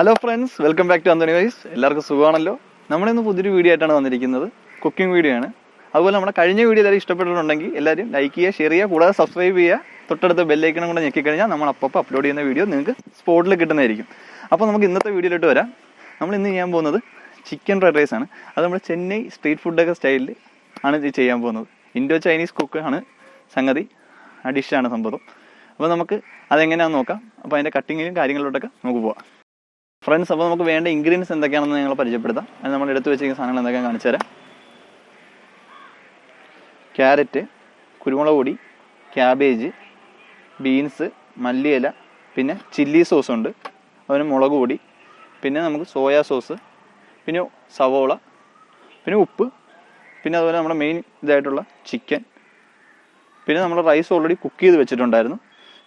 Hello friends welcome back to Anthony wise എല്ലാവർക്കും സുഖമാണല്ലോ? നമ്മളിന്ന് പുതിയൊരു വീഡിയോ ആയിട്ടാണ് വന്നിരിക്കുന്നത്. കുക്കിംഗ് വീഡിയോ ആണ്. അതുപോലെ നമ്മുടെ കഴിഞ്ഞ വീഡിയോ എല്ലാവരും ഇഷ്ടപ്പെട്ടിട്ടുണ്ടെങ്കിൽ എല്ലാവരും ലൈക്ക് ചെയ്യുക ഷെയർ ചെയ്യുക കൂടാതെ സബ്സ്ക്രൈബ് ചെയ്യുക. തൊട്ടടുത്ത ബെല്ലൈക്കണം കൂടെ ഞെക്കിക്കഴിഞ്ഞാൽ നമ്മൾ അപ്പോൾ അപ്ലോഡ് ചെയ്യുന്ന വീഡിയോ നിങ്ങൾക്ക് സ്പോട്ടിൽ കിട്ടുന്നതായിരിക്കും. അപ്പോൾ നമുക്ക് ഇന്നത്തെ വീഡിയോയിലോട്ട് വരാം. നമ്മൾ ഇന്ന് ചെയ്യാൻ പോകുന്നത് ചിക്കൻ ഫ്രൈഡ് റൈസ് ആണ്. അത് നമ്മൾ ചെന്നൈ സ്ട്രീറ്റ് ഫുഡൊക്കെ സ്റ്റൈലിൽ ആണ് ഇത് ചെയ്യാൻ പോകുന്നത്. ഇൻഡോ ചൈനീസ് കുക്ക് ആണ് സംഗതി. ആ ഡിഷാണ് സംഭവം. അപ്പോൾ നമുക്ക് അതെങ്ങനെയാണെന്ന് നോക്കാം. അപ്പോൾ അതിന്റെ കട്ടിങ്ങിലും കാര്യങ്ങളിലോട്ടൊക്കെ നമുക്ക് പോവാം. ഫ്രണ്ട്സ് അപ്പോൾ നമുക്ക് വേണ്ട ഇൻഗ്രീഡിയൻസ് എന്തൊക്കെയാണെന്ന് ഞങ്ങൾ പരിചയപ്പെടുത്താം. അത് നമ്മൾ എടുത്തു വെച്ചിരിക്കുന്ന സാധനങ്ങൾ എന്തൊക്കെയാണ് കാണിച്ചു തരാം. ക്യാരറ്റ് കുരുമുളക് പൊടി ക്യാബേജ് ബീൻസ് മല്ലിയില പിന്നെ ചില്ലി സോസ് ഉണ്ട്. അതുപോലെ മുളക് പൊടി പിന്നെ നമുക്ക് സോയാ സോസ് പിന്നെ സവോള പിന്നെ ഉപ്പ് പിന്നെ അതുപോലെ നമ്മുടെ മെയിൻ ഇതായിട്ടുള്ള ചിക്കൻ പിന്നെ നമ്മൾ റൈസ് ഓൾറെഡി കുക്ക് ചെയ്ത് വെച്ചിട്ടുണ്ടായിരുന്നു.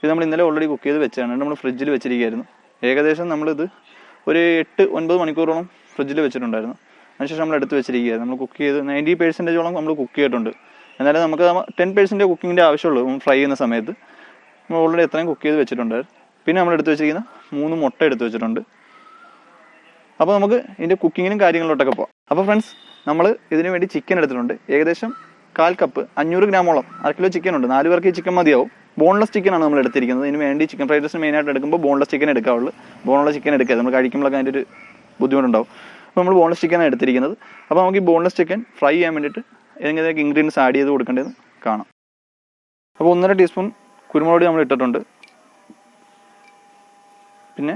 ഇത് നമ്മൾ ഇന്നലെ ഓൾറെഡി കുക്ക് ചെയ്ത് വെച്ചാണ് നമ്മൾ ഫ്രിഡ്ജിൽ വെച്ചിരിക്കുകയായിരുന്നു. ഏകദേശം നമ്മളിത് ഒരു എട്ട് ഒൻപത് മണിക്കൂറോളം ഫ്രിഡ്ജിൽ വെച്ചിട്ടുണ്ടായിരുന്നു. അതിനുശേഷം നമ്മൾ എടുത്ത് വെച്ചിരിക്കുകയായിരുന്നു. നമ്മൾ കുക്ക് ചെയ്ത് നയന്റി പെർസെന്റേജോളം നമ്മൾ കുക്ക് ചെയ്തിട്ടുണ്ട്. എന്നാലും നമുക്ക് ടെൻ പെർസെന്റ് കുക്കിങ്ങിന്റെ ആവശ്യമുള്ളൂ. ഫ്രൈ ചെയ്യുന്ന സമയത്ത്. നമ്മൾ ഓൾറെഡി എത്രയും കുക്ക് ചെയ്ത് വെച്ചിട്ടുണ്ടായിരുന്നു. പിന്നെ നമ്മൾ എടുത്ത് വെച്ചിരിക്കുന്ന മൂന്ന് മുട്ട എടുത്ത് വെച്ചിട്ടുണ്ട്. അപ്പോൾ നമുക്ക് ഇതിന്റെ കുക്കിങ്ങിനും കാര്യങ്ങളിലോട്ടൊക്കെ പോകാം അപ്പോൾ ഫ്രണ്ട്സ് നമ്മൾ ഇതിനു വേണ്ടി ചിക്കൻ എടുത്തിട്ടുണ്ട്. ഏകദേശം കാൽ കപ്പ് അഞ്ഞൂറ് ഗ്രാമോളം അര കിലോ ചിക്കൻ ഉണ്ട്. നാല് പേർക്ക് ചിക്കൻ മതിയാവും. ബോൺലെസ് ചിക്കൻ ആണ് നമ്മൾ എടുത്തിരിക്കുന്നത്. ഇതിന് വേണ്ടി ചിക്കൻ ഫ്രൈഡ് റൈസിന് മെയിനായിട്ട് എടുക്കുമ്പോൾ ബോൺലെസ് ചിക്കൻ എടുക്കാവുള്ളൂ. ബോണുള്ള ചിക്കൻ എടുക്കുക നമ്മൾ കഴിക്കുമ്പോഴൊക്കെ അതിന്റെ ഒരു ബുദ്ധിമുട്ടുണ്ടാവും. അപ്പോൾ നമ്മൾ ബോൺലെസ് ചിക്കനാണ് എടുത്തിരിക്കുന്നത്. അപ്പോൾ നമുക്ക് ഈ ബോൺലെസ് ചിക്കൻ ഫ്രൈ ചെയ്യാൻ വേണ്ടിയിട്ട് ഏതെങ്കിലും ഇൻഗ്രീഡിയൻസ് ആഡ് ചെയ്ത് കൊടുക്കേണ്ടതെന്ന് കാണാം. അപ്പോൾ ഒന്നര ടീസ്പൂൺ കുരുമുളക് നമ്മൾ ഇട്ടിട്ടുണ്ട്. പിന്നെ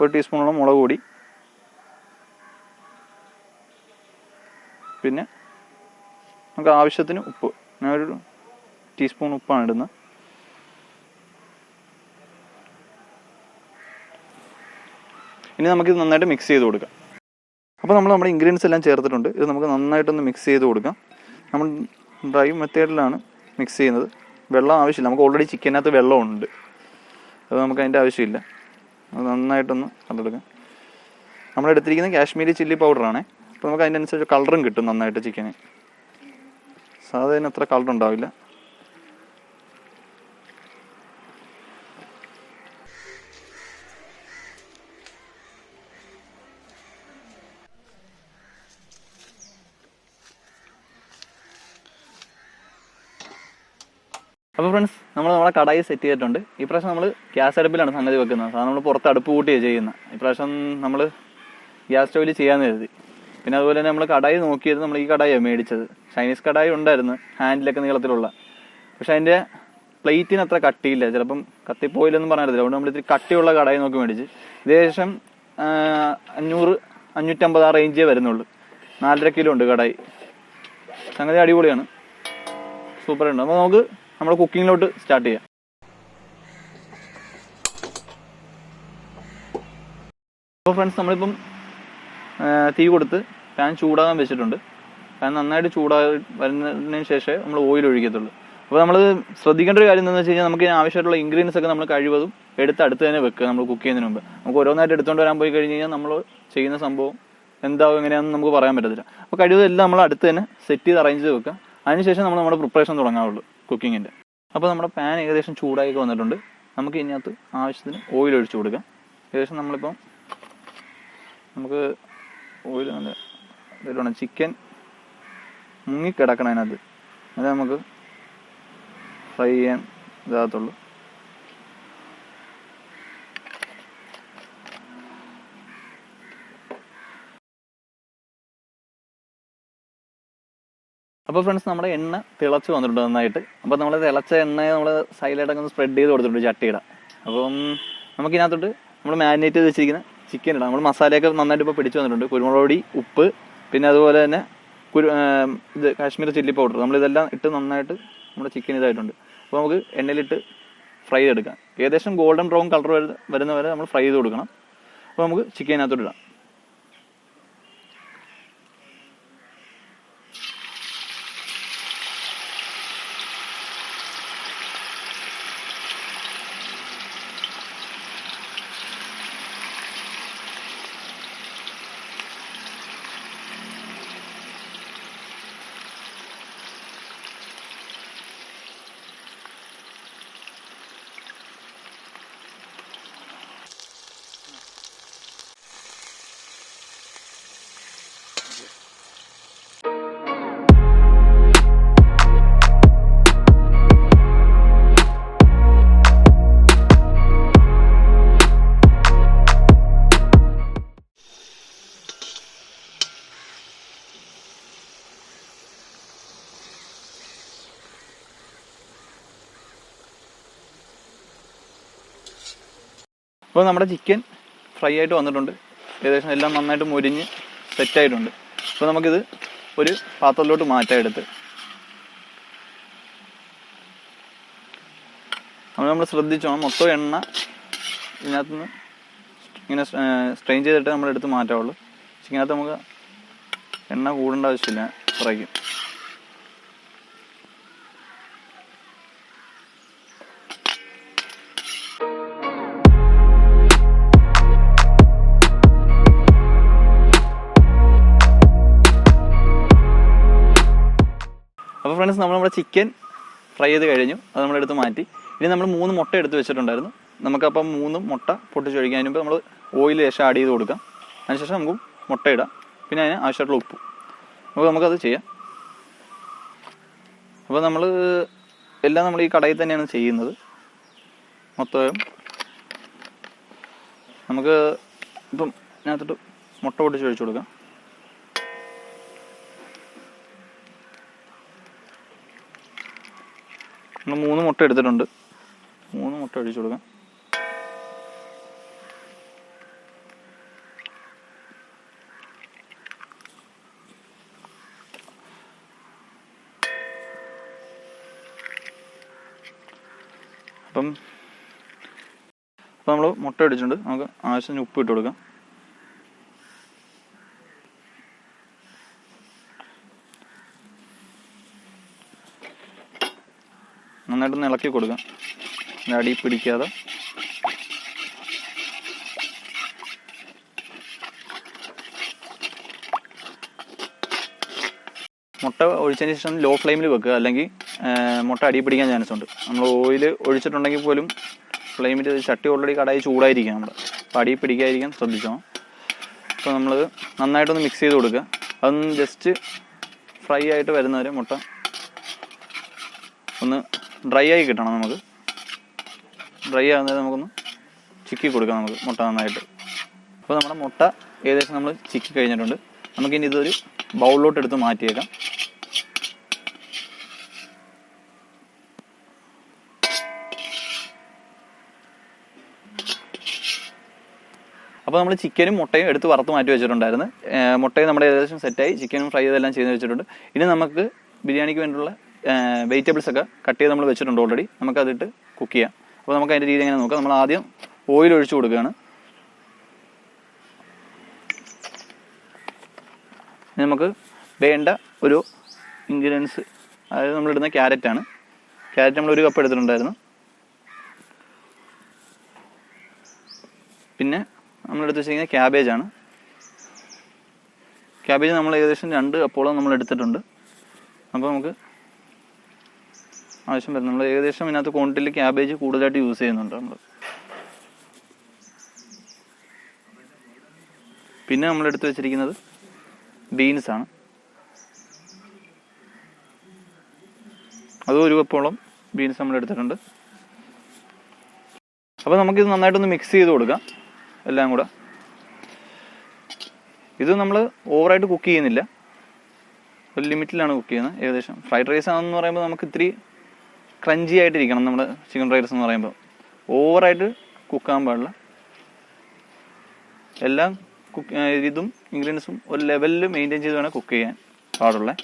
ഒരു ടീസ്പൂണോളം മുളക് പൊടി. പിന്നെ നമുക്ക് ആവശ്യത്തിന് ഉപ്പ്. ഞാൻ ഒരു ടീസ്പൂൺ ഉപ്പാണ് ഇടുന്നത്. ഇനി നമുക്കിത് നന്നായിട്ട് മിക്സ് ചെയ്ത് കൊടുക്കാം. അപ്പോൾ നമ്മൾ നമ്മുടെ ഇൻഗ്രീഡിയൻസ് എല്ലാം ചേർത്തിട്ടുണ്ട്. ഇത് നമുക്ക് നന്നായിട്ടൊന്ന് മിക്സ് ചെയ്ത് കൊടുക്കാം. നമ്മൾ ഡ്രൈ മെത്തേഡിലാണ് മിക്സ് ചെയ്യുന്നത്. വെള്ളം ആവശ്യമില്ല. നമുക്ക് ഓൾറെഡി ചിക്കനകത്ത് വെള്ളമുണ്ട്. അത് നമുക്ക് അതിന്റെ ആവശ്യമില്ല. അത് നന്നായിട്ടൊന്ന് കണ്ടെടുക്കാം. നമ്മൾ എടുത്തിരിക്കുന്നത് കാശ്മീരി ചില്ലി പൗഡറാണ് അപ്പോൾ നമുക്ക് അതിനനുസരിച്ച് കളറും കിട്ടും നന്നായിട്ട് ചിക്കന് സാധാരണ അത്ര കളർ ഉണ്ടാവില്ല. ഫ്രണ്ട്സ് നമ്മൾ നമ്മളെ കടായി സെറ്റ് ചെയ്തിട്ടുണ്ട്. ഈ പ്രാവശ്യം നമ്മൾ ഗ്യാസ് അടുപ്പിലാണ് സംഗതി വെക്കുന്നത്. സാധാരണ നമ്മൾ പുറത്ത് അടുപ്പ് കൂട്ടിയാണ് ചെയ്യുന്നത് ഈ പ്രാവശ്യം നമ്മൾ ഗ്യാസ് സ്റ്റൗവിൽ ചെയ്യാന്ന് കരുതി. പിന്നെ അതുപോലെ തന്നെ നമ്മൾ കടായി നോക്കിയത് നമ്മൾ ഈ കടായി മേടിച്ചത്. ചൈനീസ് കടായി ഉണ്ടായിരുന്നു ഹാൻഡിലൊക്കെ നീളത്തിലുള്ള. പക്ഷെ അതിന്റെ പ്ലേറ്റിന് അത്ര കട്ടിയില്ല. ചിലപ്പം കത്തിപ്പോയില്ലെന്നും പറഞ്ഞില്ല അതുകൊണ്ട് നമ്മൾ ഇത്തിരി കട്ടിയുള്ള കടായി നോക്കി മേടിച്ച്. ഏകദേശം അഞ്ഞൂറ് അഞ്ഞൂറ്റമ്പത് ആ റേഞ്ചേ വരുന്നുള്ളൂ. നാലര കിലോ ഉണ്ട് കടായി. സംഗതി അടിപൊളിയാണ്. സൂപ്പർ ഉണ്ട്. അപ്പോൾ നമുക്ക് നമ്മുടെ കുക്കിങ്ങിലോട്ട് സ്റ്റാർട്ട് ചെയ്യാം. അപ്പോൾ ഫ്രണ്ട്സ് നമ്മളിപ്പം തീ കൊടുത്ത് പാൻ ചൂടാകാൻ വെച്ചിട്ടുണ്ട്. പാൻ നന്നായിട്ട് ചൂടാ വരുന്നതിന് ശേഷമേ നമ്മൾ ഓയിൽ ഒഴിക്കത്തുള്ളൂ. അപ്പോൾ നമ്മൾ ശ്രദ്ധിക്കേണ്ട ഒരു കാര്യം എന്താണെന്ന് വെച്ച് കഴിഞ്ഞാൽ നമുക്ക് ആവശ്യമായിട്ടുള്ള ഇൻഗ്രീഡിയൻസ് ഒക്കെ നമ്മൾ കഴിവതും എടുത്ത് അടുത്ത് തന്നെ വെക്കുക നമ്മൾ കുക്ക് ചെയ്യുന്നതിന് മുമ്പ്. നമുക്ക് ഓരോന്നായിട്ട് എടുത്തുകൊണ്ട് വരാൻ പോയി കഴിഞ്ഞ് കഴിഞ്ഞാൽ നമ്മൾ ചെയ്യുന്ന സംഭവം എന്താവും എങ്ങനെയാണെന്ന് നമുക്ക് പറയാൻ പറ്റത്തില്ല. അപ്പോൾ കഴിവതും എല്ലാം നമ്മൾ അടുത്ത് തന്നെ സെറ്റ് ചെയ്ത് അറേഞ്ച് ചെയ്ത് വെക്കുക. അതിനുശേഷം നമ്മൾ നമ്മുടെ പ്രിപ്പറേഷൻ തുടങ്ങാവുള്ളൂ കുക്കിങ്ങിന്റെ അപ്പോൾ നമ്മുടെ പാൻ ഏകദേശം ചൂടായി വന്നിട്ടുണ്ട്. നമുക്ക് ഇതിനകത്ത് ആവശ്യത്തിന് ഓയിൽ ഒഴിച്ചു കൊടുക്കാം. ഏകദേശം നമ്മളിപ്പം നമുക്ക് ഓയിൽ നല്ല ഇതിലാണ് ചിക്കൻ മുങ്ങിക്കിടക്കണം അതിനകത്ത്. അത് നമുക്ക് ഫ്രൈ ചെയ്യാൻ ഇതാകത്തുള്ളൂ. അപ്പോൾ ഫ്രണ്ട്സ് നമ്മുടെ എണ്ണ തിളച്ച് വന്നിട്ടുണ്ട് നന്നായിട്ട്. അപ്പോൾ നമ്മൾ തിളച്ച എണ്ണ നമ്മൾ സൈഡിലായിട്ടൊക്കെ ഒന്ന് സ്പ്രെഡ് ചെയ്ത് കൊടുത്തിട്ടുണ്ട് ചട്ടിയുടെ. അപ്പം നമുക്കിതിനകത്തോട്ട് നമ്മൾ മാരിനേറ്റ് ചെയ്ത് വെച്ചിരിക്കുന്ന ചിക്കൻ ഇടാം. നമ്മൾ മസാലയൊക്കെ നന്നായിട്ട് ഇപ്പോൾ പിടിച്ചു വന്നിട്ടുണ്ട്. കുരുമുളക് പൊടി ഉപ്പ് പിന്നെ അതുപോലെ തന്നെ കുരു ഇത് കാശ്മീർ ചില്ലി പൗഡർ നമ്മളിതെല്ലാം ഇട്ട് നന്നായിട്ട് നമ്മുടെ ചിക്കൻ ഇതായിട്ടുണ്ട്. അപ്പോൾ നമുക്ക് എണ്ണയിലിട്ട് ഫ്രൈ ചെയ്തെടുക്കാം. ഏകദേശം ഗോൾഡൻ ബ്രൗൺ കളർ വരുന്ന വരെ നമ്മൾ ഫ്രൈ ചെയ്ത് കൊടുക്കണം. അപ്പോൾ നമുക്ക് ചിക്കൻ ചിക്കനകത്തോട്ട് ഇടാം. അപ്പോൾ നമ്മുടെ ചിക്കൻ ഫ്രൈ ആയിട്ട് വന്നിട്ടുണ്ട്. ഏകദേശം എല്ലാം നന്നായിട്ട് മുരിഞ്ഞ് സെറ്റായിട്ടുണ്ട് അപ്പോൾ നമുക്കിത് ഒരു പാത്രത്തിലോട്ട് മാറ്റാം എടുത്ത്. നമ്മൾ നമ്മൾ ശ്രദ്ധിച്ചോണം. മൊത്തം എണ്ണ ഇതിനകത്തുനിന്ന് ഇങ്ങനെ സ്ട്രെയിൻ ചെയ്തിട്ട് നമ്മൾ എടുത്ത് മാറ്റാവുള്ളൂ ചിക്കനകത്ത് നമുക്ക് എണ്ണ കൂടേണ്ട ആവശ്യമില്ല. ഫ്രൈക്ക് നമ്മുടെ ചിക്കൻ ഫ്രൈ ചെയ്ത് കഴിഞ്ഞു. അത് നമ്മളെടുത്ത് മാറ്റി. ഇനി നമ്മൾ മൂന്ന് മുട്ട എടുത്ത് വെച്ചിട്ടുണ്ടായിരുന്നു. നമുക്കപ്പം മൂന്ന് മുട്ട പൊട്ടിച്ചൊഴിക്കാൻ മുമ്പ് നമ്മൾ ഓയിൽ ശേഷം ആഡ് ചെയ്ത് കൊടുക്കാം. അതിനുശേഷം നമുക്ക് മുട്ട ഇടാം. പിന്നെ അതിന് ആവശ്യമായിട്ടുള്ള ഉപ്പ്. അപ്പോൾ നമുക്കത് ചെയ്യാം. അപ്പോൾ നമ്മൾ എല്ലാം നമ്മൾ ഈ കടയിൽ തന്നെയാണ് ചെയ്യുന്നത്. മൊത്തം നമുക്ക് ഇപ്പം ഇതിനകത്തോട്ട് മുട്ട പൊട്ടിച്ച് ഒഴിച്ചു കൊടുക്കാം. നമ്മൾ മൂന്ന് മുട്ട എടുത്തിട്ടുണ്ട്. മൂന്ന് മുട്ട അടിച്ചു കൊടുക്കാം. അപ്പം അപ്പം നമ്മൾ മുട്ട അടിച്ചിട്ടുണ്ട് നമുക്ക് ആവശ്യത്തിന് ഉപ്പ് ഇട്ട് കൊടുക്കാം. നന്നായിട്ടൊന്ന് ഇളക്കി കൊടുക്കാം. അടി പിടിക്കാതെ. മുട്ട ഒഴിച്ചതിന് ശേഷം ലോ ഫ്ലെയിമിൽ വെക്കുക അല്ലെങ്കിൽ മുട്ട അടി പിടിക്കാൻ ചാൻസ് ഉണ്ട്. നമ്മൾ ഓയിൽ ഒഴിച്ചിട്ടുണ്ടെങ്കിൽ പോലും ഫ്ലെയിമിൽ ചട്ടി ഓൾറെഡി കടായി ചൂടായിരിക്കും നമ്മൾ അപ്പോൾ അടി പിടിക്കാതിരിക്കാൻ ശ്രദ്ധിച്ചോ അപ്പോൾ നമ്മൾ നന്നായിട്ടൊന്ന് മിക്സ് ചെയ്ത് കൊടുക്കുക. അതൊന്ന് ജസ്റ്റ് ഫ്രൈ ആയിട്ട് വരുന്നവരെ മുട്ട ഒന്ന് ഡ്രൈ ആയി കിട്ടണം നമുക്ക്. ഡ്രൈ ആകുന്നത് നമുക്കൊന്ന് ചിക്കി കൊടുക്കാം നമുക്ക് മുട്ട നന്നായിട്ട്. അപ്പോൾ നമ്മുടെ മുട്ട ഏകദേശം നമ്മൾ ചിക്കി കഴിഞ്ഞിട്ടുണ്ട്. നമുക്കിനി ഇതൊരു ബൗളിലോട്ട് എടുത്ത് മാറ്റിയേക്കാം. അപ്പോൾ നമ്മൾ ചിക്കനും മുട്ടയും എടുത്ത് വറുത്ത് മാറ്റി വെച്ചിട്ടുണ്ടായിരുന്നു. മുട്ടയും നമ്മുടെ ഏകദേശം സെറ്റായി ചിക്കനും ഫ്രൈ ചെയ്തെല്ലാം ചെയ്ത് വെച്ചിട്ടുണ്ട്. ഇനി നമുക്ക് ബിരിയാണിക്ക് വേണ്ടിയുള്ള വെജിറ്റബിൾസ് ഒക്കെ കട്ട് ചെയ്ത് നമ്മൾ വെച്ചിട്ടുണ്ട് ഓൾറെഡി നമുക്ക് അതിട്ട് കുക്ക് ചെയ്യാം. അപ്പോൾ നമുക്ക് അതിന്റെ രീതി എങ്ങനെ നോക്കാം? നമ്മൾ ആദ്യം ഓയിൽ ഒഴിച്ചു കൊടുക്കുകയാണ്. നമുക്ക് വേണ്ട ഒരു ഇൻഗ്രീഡിയൻസ് അതായത് നമ്മളിടുന്ന ക്യാരറ്റാണ് ക്യാരറ്റ് നമ്മൾ ഒരു കപ്പ് എടുത്തിട്ടുണ്ടായിരുന്നു. പിന്നെ നമ്മളെടുത്ത് വെച്ചിരിക്കുന്നത് ആണ്. ക്യാബേജ് നമ്മൾ ഏകദേശം രണ്ട് കപ്പോളം നമ്മൾ എടുത്തിട്ടുണ്ട് അപ്പോൾ നമുക്ക് ആവശ്യം വരുന്നത് നമ്മൾ ഏകദേശം ഇതിനകത്ത് ക്വാണ്ടിറ്റിയിൽ ക്യാബേജ് കൂടുതലായിട്ട് യൂസ് ചെയ്യുന്നുണ്ട് നമ്മൾ. പിന്നെ നമ്മൾ എടുത്തു വെച്ചിരിക്കുന്നത് ബീൻസ് ആണ്. അതും ഒരു കപ്പോളം ബീൻസ് നമ്മൾ എടുത്തിട്ടുണ്ട്. അപ്പോൾ നമുക്കിത് നന്നായിട്ടൊന്ന് മിക്സ് ചെയ്ത് കൊടുക്കാം. എല്ലാം കൂടെ. ഇത് നമ്മൾ ഓവറായിട്ട് കുക്ക് ചെയ്യുന്നില്ല. ഒരു ലിമിറ്റിലാണ് കുക്ക് ചെയ്യുന്നത്. ഏകദേശം. ഫ്രൈഡ് റൈസ് ആണെന്ന് പറയുമ്പോൾ നമുക്ക് ഇത്തിരി ക്രഞ്ചി ആയിട്ടിരിക്കണം നമ്മുടെ ചിക്കൻ റൈസ് എന്ന് പറയുമ്പോൾ ഓവറായിട്ട് കുക്കാൻ പാടില്ല. എല്ലാം കുക്ക് ഇതും ഇൻഗ്രീഡിയൻസും ഒരു ലെവലിൽ മെയിന്റെയിൻ ചെയ്ത് വേണം കുക്ക് ചെയ്യാൻ പാടുള്ളേ.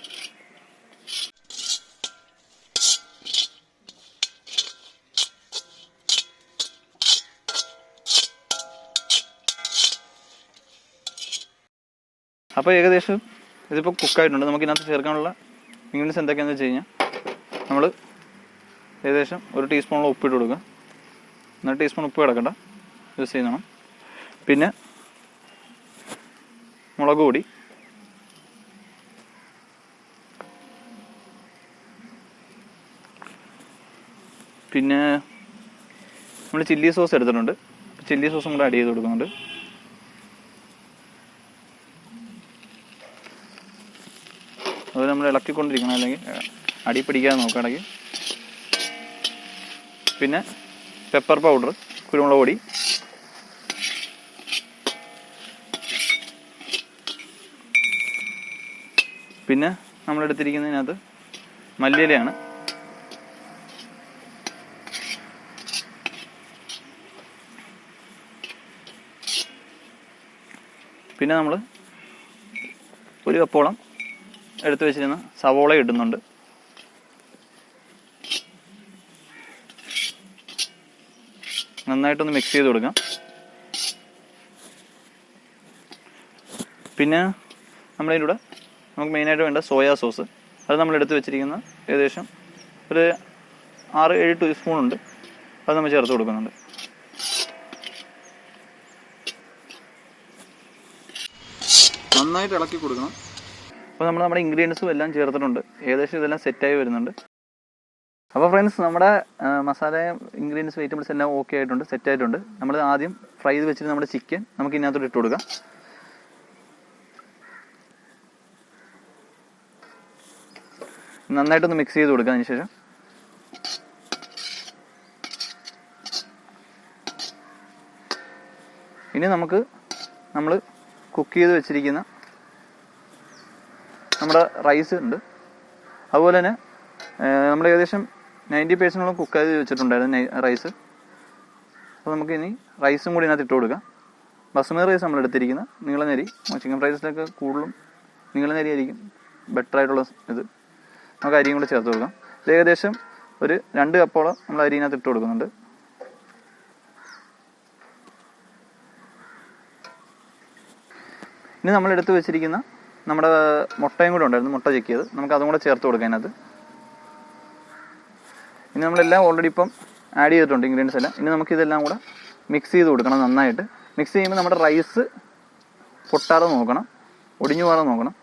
അപ്പോൾ ഏകദേശം ഇതിപ്പോൾ കുക്കായിട്ടുണ്ട് നമുക്ക് ഇതിനകത്ത് ചേർക്കാനുള്ള ഇൻഗ്രീഡിയൻസ് എന്തൊക്കെയാണെന്ന് വെച്ച് കഴിഞ്ഞാൽ നമ്മൾ ഏകദേശം ഒരു ടീസ്പൂണോളം ഉപ്പിട്ട് കൊടുക്കുക. എന്നാൽ ടീസ്പൂൺ ഉപ്പ് കിടക്കണ്ട. യൂസ് ചെയ്യുന്നതാണ്. പിന്നെ മുളക് പൊടി. പിന്നെ നമ്മൾ ചില്ലി സോസ് എടുത്തിട്ടുണ്ട്. ചില്ലി സോസും കൂടെ ആഡ് ചെയ്ത് കൊടുക്കുന്നുണ്ട്. അത് നമ്മൾ ഇളക്കിക്കൊണ്ടിരിക്കണം അല്ലെങ്കിൽ അടി പിടിക്കാതെ നോക്കുകയാണെങ്കിൽ പിന്നെ പെപ്പർ പൗഡർ കുരുമുളക് പൊടി. പിന്നെ നമ്മളെടുത്തിരിക്കുന്നതിനകത്ത് മല്ലിയിലയാണ്. പിന്നെ നമ്മൾ ഒരു കപ്പോളം എടുത്തു വെച്ചിരുന്ന സവോള ഇടുന്നുണ്ട്. നന്നായിട്ടൊന്ന് മിക്സ് ചെയ്ത് കൊടുക്കാം. പിന്നെ നമ്മളതിലൂടെ നമുക്ക് മെയിനായിട്ട് വേണ്ട സോയാ സോസ് അത് നമ്മൾ എടുത്ത് വെച്ചിരിക്കുന്ന ഏകദേശം ഒരു ആറ് ഏഴ് ടീസ്പൂൺ ഉണ്ട്. അത് നമ്മൾ ചേർത്ത് കൊടുക്കുന്നുണ്ട്. നന്നായിട്ട് ഇളക്കി കൊടുക്കണം. അപ്പോൾ നമ്മൾ നമ്മുടെ ഇൻഗ്രീഡിയൻസും എല്ലാം ചേർത്തിട്ടുണ്ട്. ഏകദേശം ഇതെല്ലാം സെറ്റായി വരുന്നുണ്ട്. അപ്പോൾ ഫ്രണ്ട്സ് നമ്മുടെ മസാല ഇൻഗ്രീഡിയൻസ് വെജിറ്റബിൾസ് എല്ലാം ഓക്കെ ആയിട്ടുണ്ട് സെറ്റ് ആയിട്ടുണ്ട്. നമ്മൾ ആദ്യം ഫ്രൈ ചെയ്ത് വെച്ചിട്ട് നമ്മുടെ ചിക്കൻ നമുക്ക് ഇതിനകത്തോട്ട് ഇട്ട് കൊടുക്കാം. നന്നായിട്ടൊന്ന് മിക്സ് ചെയ്ത് കൊടുക്കാം അതിനുശേഷം ഇനി നമുക്ക് നമ്മൾ കുക്ക് ചെയ്ത് വെച്ചിരിക്കുന്ന നമ്മുടെ റൈസ് ഉണ്ട്. അതുപോലെ തന്നെ നമ്മൾ ഏകദേശം നയന്റി പേഴ്സന്റോളം ചെയ്ത് വെച്ചിട്ടുണ്ടായിരുന്നു റൈസ് അപ്പോൾ നമുക്ക് ഇനി റൈസും കൂടി ഇതിനകത്ത് ഇട്ട് കൊടുക്കാം. ബസുമതി റൈസ് നമ്മൾ എടുത്തിരിക്കുന്ന. നീളനരി ചിക്കൻ ഫ്രൈസിലൊക്കെ കൂടുതലും നീളനരി ആയിരിക്കും. ബെറ്റർ ആയിട്ടുള്ള ഇത്. നമുക്ക് അരിയും കൂടെ ചേർത്ത് കൊടുക്കാം. ഇത് ഏകദേശം ഒരു രണ്ട് കപ്പോളം നമ്മൾ അരിനകത്ത് ഇട്ട് കൊടുക്കുന്നുണ്ട്. ഇനി നമ്മൾ എടുത്ത് വെച്ചിരിക്കുന്ന നമ്മുടെ മുട്ടയും കൂടെ ഉണ്ടായിരുന്നു. മുട്ട ചെക്കിയത്. നമുക്ക് അതും കൂടെ ചേർത്ത് കൊടുക്കാം അതിനകത്ത് ഇനി നമ്മളെല്ലാം ഓൾറെഡി ഇപ്പം ആഡ് ചെയ്തിട്ടുണ്ട് ഇൻഗ്രീഡിയൻസ് എല്ലാം. ഇനി നമുക്ക് ഇതെല്ലാം കൂടെ മിക്സ് ചെയ്ത് കൊടുക്കണം നന്നായിട്ട്. മിക്സ് ചെയ്യുമ്പോൾ നമ്മുടെ റൈസ് പൊട്ടാതെ നോക്കണം ഒടിഞ്ഞു പോകാതെ നോക്കണം.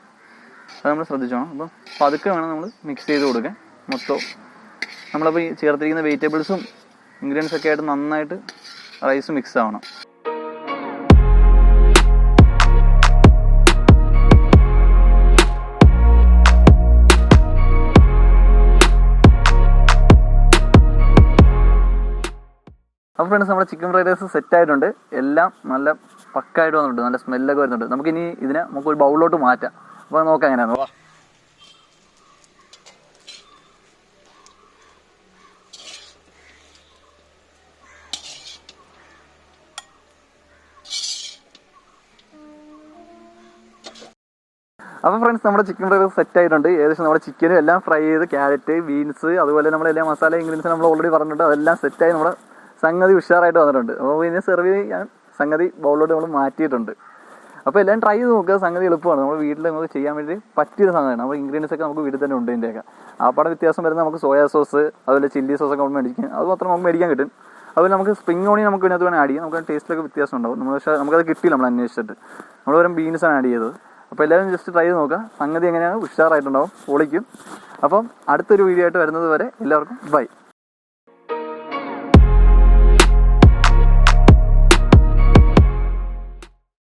അത് നമ്മൾ ശ്രദ്ധിച്ചോണം. അപ്പോൾ പതുക്കെ വേണം നമ്മൾ മിക്സ് ചെയ്ത് കൊടുക്കാൻ. മൊത്തം നമ്മളപ്പോൾ ഈ ചേർത്തിരിക്കുന്ന വെജിറ്റബിൾസും ഇൻഗ്രീഡിയൻസ് ഒക്കെ ആയിട്ട് നന്നായിട്ട് റൈസ് മിക്സ് ആവണം. ഫ്രണ്ട്സ് നമ്മുടെ ചിക്കൻ ഫ്രൈഡ് റൈസ് സെറ്റ് ആയിട്ടുണ്ട്. എല്ലാം നല്ല പക്കായിട്ട് വന്നിട്ടുണ്ട്. നല്ല സ്മെല്ലൊക്കെ വരുന്നുണ്ട്. നമുക്ക് ഇനി ഇതിനെ നമുക്ക് ഒരു ബൗളിലോട്ട് മാറ്റാം. അപ്പോൾ നോക്കാം എങ്ങനെയാണ് വാ. അപ്പോൾ ഫ്രണ്ട്സ് നമ്മുടെ ചിക്കൻ ഫ്രൈ റൈസ് സെറ്റ് ആയിട്ടുണ്ട്. ഏകദേശം നമ്മുടെ ചിക്കനും എല്ലാം ഫ്രൈ ചെയ്ത് ക്യാരറ്റ് ബീൻസ് അതുപോലെ നമ്മുടെ എല്ലാ മസാല ഇൻഗ്രീഡിയൻസ് നമ്മൾ ഓൾറെഡി പറഞ്ഞിട്ടുണ്ട്. അതെല്ലാം സെറ്റായി നമ്മുടെ സംഗതി ഉഷാറായിട്ട് വന്നിട്ടുണ്ട്. അപ്പോൾ പിന്നെ സെർവ് ചെയ്യാൻ സംഗതി ബൗളിലോട്ട് നമ്മൾ മാറ്റിയിട്ടുണ്ട്. അപ്പോൾ എല്ലാം ട്രൈ ചെയ്ത് നോക്കുക സംഗതി എളുപ്പമാണ്. നമ്മൾ വീട്ടിൽ നമുക്ക് ചെയ്യാൻ വേണ്ടി പറ്റിയൊരു സാധനമാണ്. അപ്പോൾ ഇൻഗ്രീഡിയൻസ് ഒക്കെ നമുക്ക് വീട്ടിൽ തന്നെ ഉണ്ട് ഇതിന്റെയൊക്കെ ആ പടം വ്യത്യാസം വരുന്ന നമുക്ക് സോയാ സോസ് അതുപോലെ ചില്ലി സോസ് ഒക്കെ നമ്മൾ മേടിക്കും. അത് മാത്രം നമുക്ക് മേടിക്കാൻ കിട്ടും. അതുപോലെ നമുക്ക് സ്പ്രിംഗ് ഓണി നമുക്ക് ഇതിനകത്ത് വേണം ആഡ് ചെയ്യാം. നമുക്ക് ടേസ്റ്റിലൊക്കെ വ്യത്യാസം ഉണ്ടാവും. നമ്മൾ പക്ഷേ നമുക്കത് കിട്ടിയില്ല നമ്മൾ അന്വേഷിച്ചിട്ട്. നമ്മൾ വെറും ബീൻസാണ് ആഡ് ചെയ്തത്. അപ്പോൾ എല്ലാവരും ജസ്റ്റ് ട്രൈ ചെയ്ത് നോക്കുക സംഗതി എങ്ങനെയാണ്? ഉഷാറായിട്ടുണ്ടാവും. പൊളിക്കും. അപ്പം അടുത്തൊരു വീഡിയോ ആയിട്ട് വരുന്നത് വരെ എല്ലാവർക്കും ബൈ